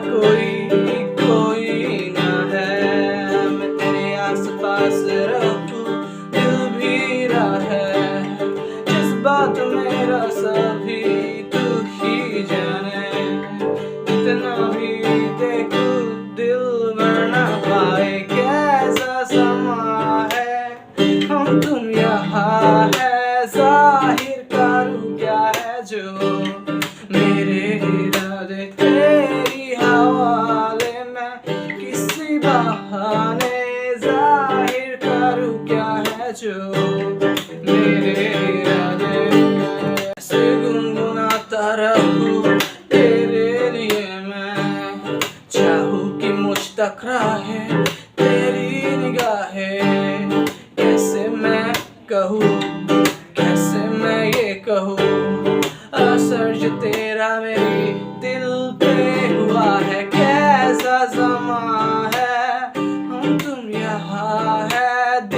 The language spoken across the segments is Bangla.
कोई कोई ना है। तेरे आस पास रहूँ, दिल भी है। जिस बात मेरा सभी तू ही जाने इतना भी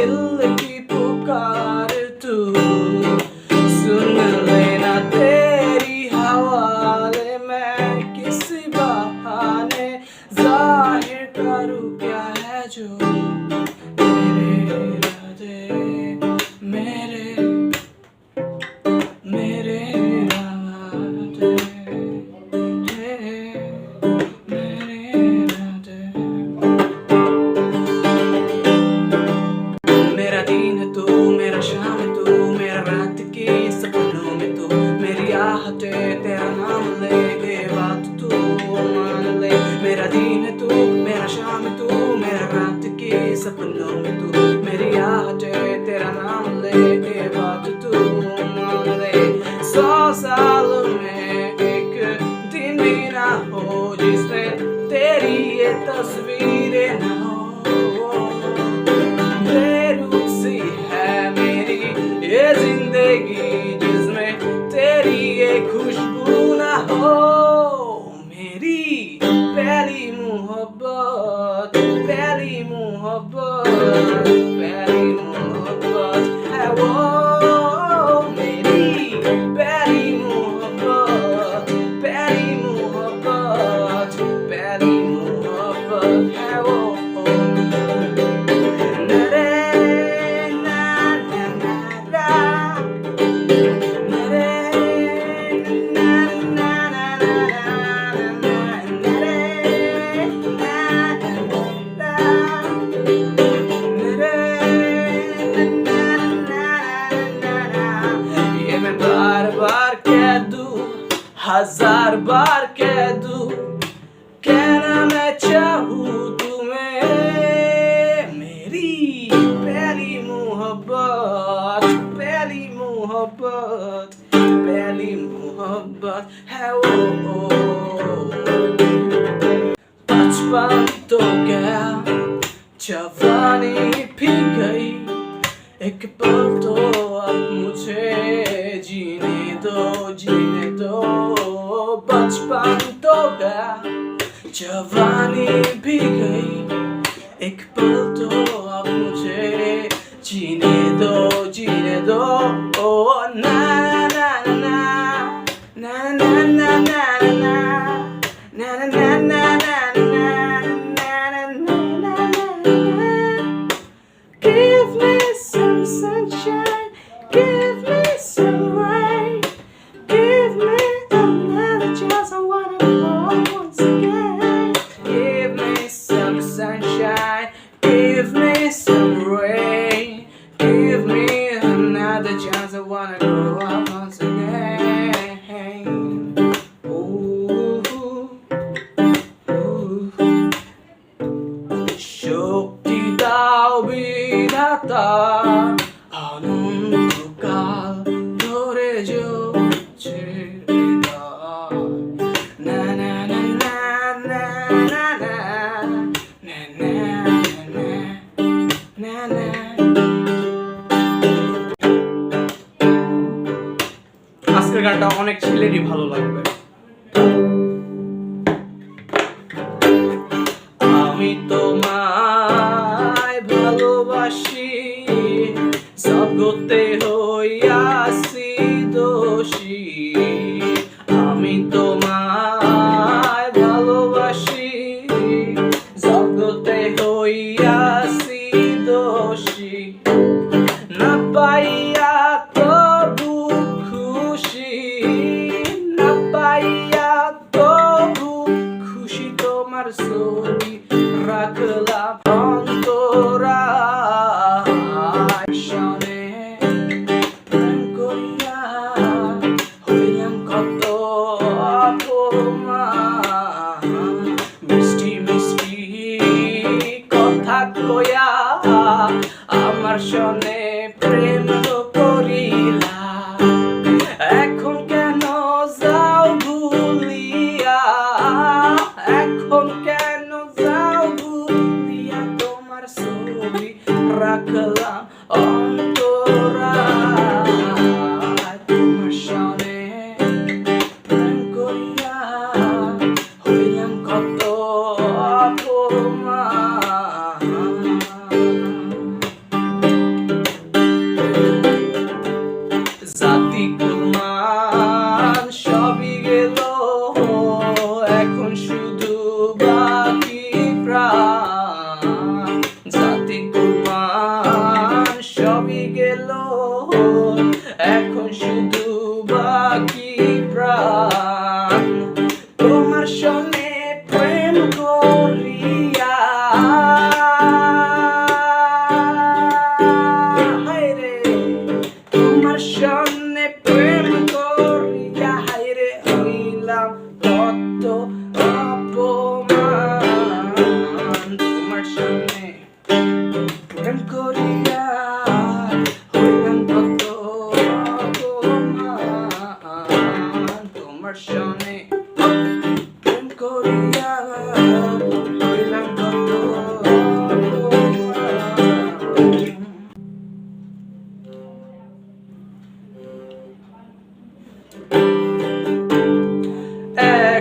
fill Oh boy. मोहब्बत पहली मोहब्बत है वो बचपन तो गया जवानी भी गई एक पल तो अब मुझे जीने दो जीने दो बचपन तो गया जवानी भी আজকের গানটা অনেক ছেলেরই ভালো লাগবে। আমি তোমার ছবি রাখলাম অন্তরা সনে প্রেম করিয়া হইলাম কত অপমান মিষ্টি মিষ্টি কথা আমার সনে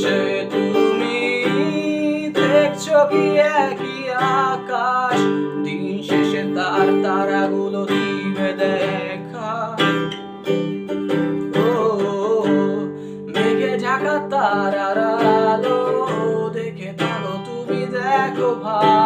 সে তুমি দেখছ কি একই আকাশ? দিন শেষে তার তারাগুলো দিবে দেখা। ও, মেঘে ঝাঁকা তারার আলো দেখে তারো তুমি দেখো ভাই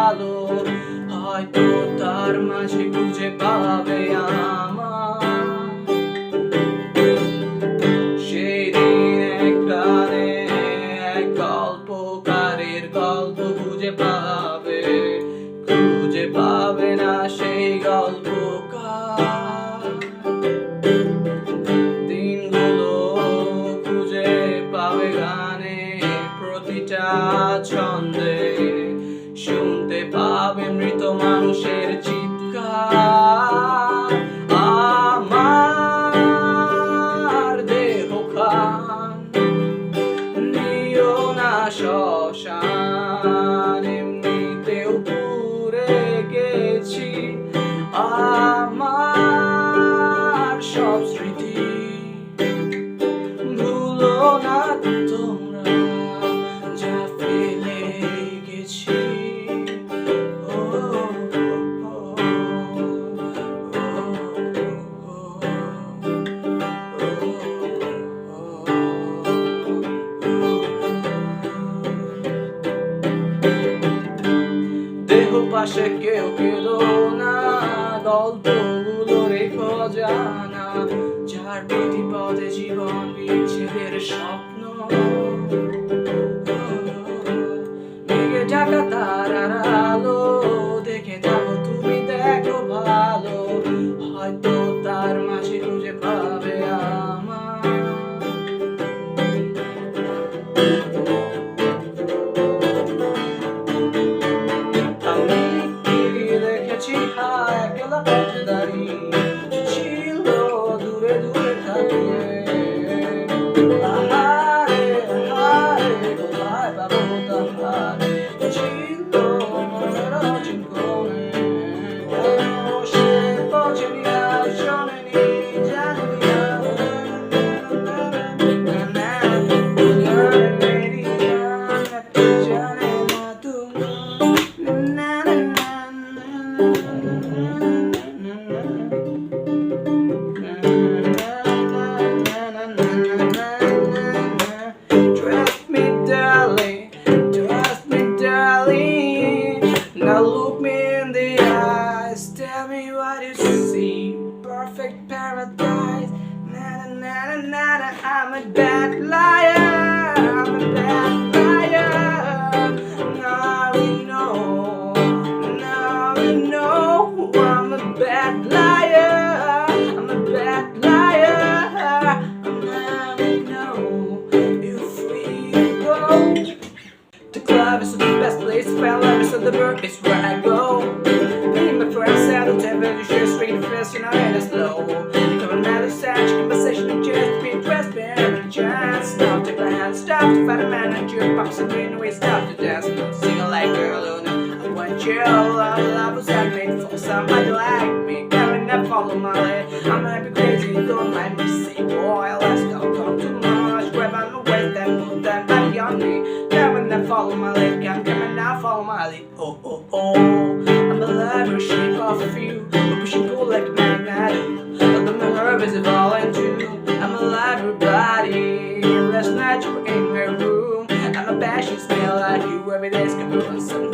পাশে কেউ কেলো না। গল্পগুলো রেখো জানা। যার প্রতি পদে জীবন বিচ্ছেদের স্বপ্ন। You, all love was handmade for somebody like me. Coming up, follow my lead. I'm happy, crazy, don't mind me, say, boy, let's go, talk too much. Grab on the waist and put that body on me. Coming now, follow my lead. I'm coming now, follow my lead. Oh, oh, oh. I'm a lover, shape of you. But push and pull like a magnet. But the herb is evolving too. I'm a lover body. Last night you in my room. I'm a passion, smell like you. Every day's coming on something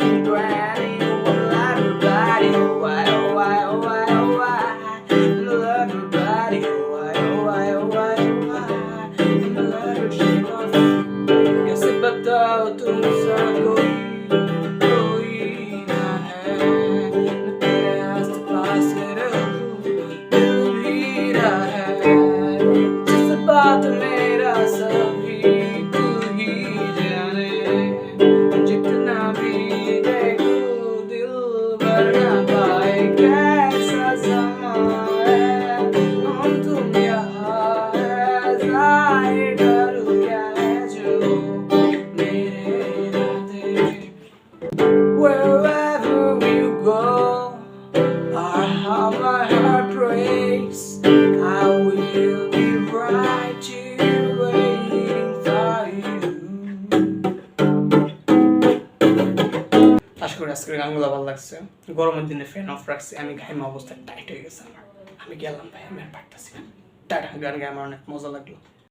Wherever you go, or how my heart breaks, I will be right here waiting for you. আশা করি আজকের গানগুলো ভালো লাগছে। গরমের দিনে ফ্যান অফ রাখছি। আমি ঘাইমা অবস্থা টাইট হয়ে গেছে আমার। আমি গেলাম ভাই আমি আর পারতেছি না। টাটা গান গায়ে আমার অনেক মজা লাগল।